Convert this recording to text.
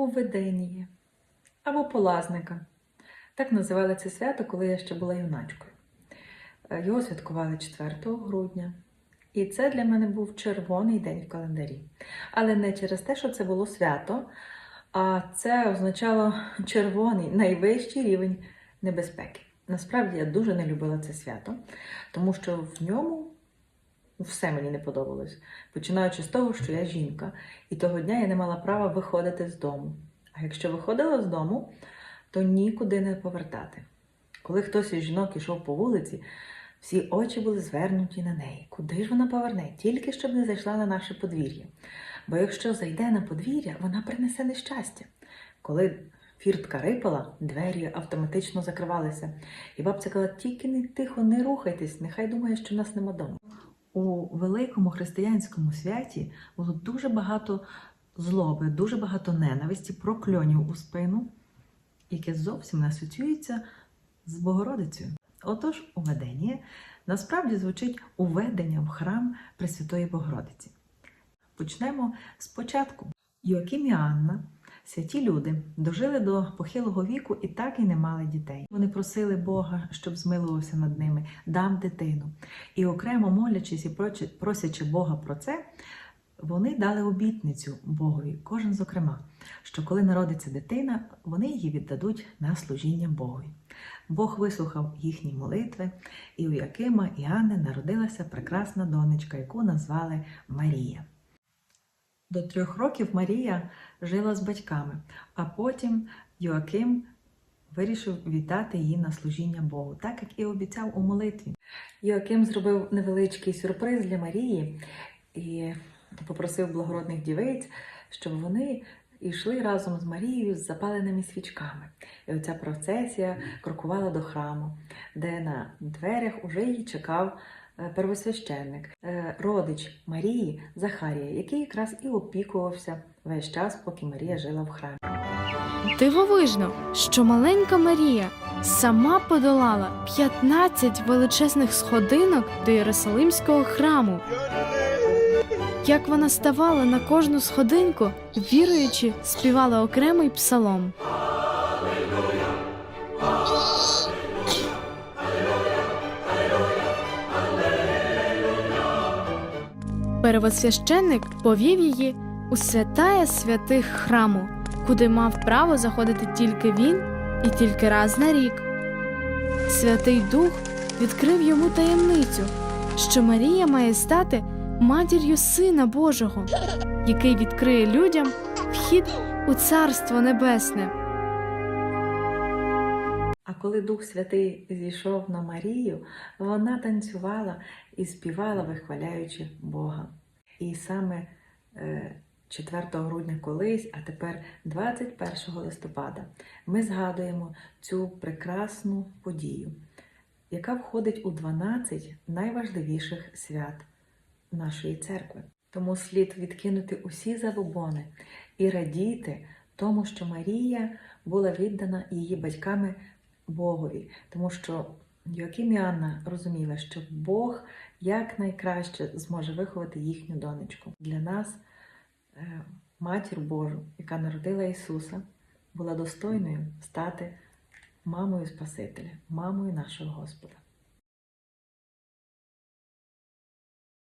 у виденні або полазника. Так називали це свято, коли я ще була юначкою. Е, Його святкували 4 грудня. І це для мене був червоний день в календарі. Але не через те, що це було свято, а це означало червоний найвищий рівень небезпеки. Насправді я дуже не любила це свято, тому що в ньому все мені не подобалось. Починаючи з того, що я жінка, і того дня я не мала права виходити з дому. А якщо виходила з дому, то нікуди не повертати. Коли хтось із жінок ішов по вулиці, всі очі були звернуті на неї. Куди ж вона поверне? Тільки щоб не зайшла на наше подвір'я. Бо якщо зайде на подвір'я, вона принесе нещастя. Коли фіртка рипала, двері автоматично закривалися. І бабця казала, тільки не тихо, не рухайтесь, нехай думає, що нас нема дома. У великому християнському святі було дуже багато злоби, дуже багато ненависті, прокльонів у спину, яке зовсім не асоціюється з Богородицею. Отож, уведення насправді звучить уведення в храм Пресвятої Богородиці. Почнемо спочатку. Йоаким і Анна, святі люди, дожили до похилого віку і так і не мали дітей. Вони просили Бога, щоб змилувався над ними, дам дитину. І окремо молячись і просячи Бога про це, вони дали обітницю Богові, кожен зокрема, що коли народиться дитина, вони її віддадуть на служіння Богові. Бог вислухав їхні молитви, і у Якима і Анни народилася прекрасна донечка, яку назвали Марія. До трьох років Марія жила з батьками, а потім Йоаким вирішив віддати її на служіння Богу, так як і обіцяв у молитві. Йоаким зробив невеличкий сюрприз для Марії і попросив благородних дівиць, щоб вони йшли разом з Марією з запаленими свічками. І оця процесія крокувала до храму, де на дверях уже її чекав первосвященник, е, родич Марії Захарія, який якраз і опікувався весь час, поки Марія жила в храмі. Дивовижно, що маленька Марія сама подолала 15 величезних сходинок до Єрусалимського храму. Як вона ставала на кожну сходинку, віруючи, співала окремий псалом. Первосвященник повів її у святая святих храму, куди мав право заходити тільки він і тільки раз на рік. Святий Дух відкрив йому таємницю, що Марія має стати матір'ю Сина Божого, який відкриє людям вхід у Царство Небесне. А коли Дух Святий зійшов на Марію, вона танцювала і співала, вихваляючи Бога. І саме е, 4 грудня колись, а тепер 21 листопада, ми згадуємо цю прекрасну подію, яка входить у 12 найважливіших свят нашої церкви. Тому слід відкинути усі забобони і радіти тому, що Марія була віддана її батьками Богові, тому що Анна розуміли, що Бог якнайкраще зможе виховати їхню донечку. Для нас е, матір Божу, яка народила Ісуса, була достойною стати мамою Спасителя, мамою нашого Господа.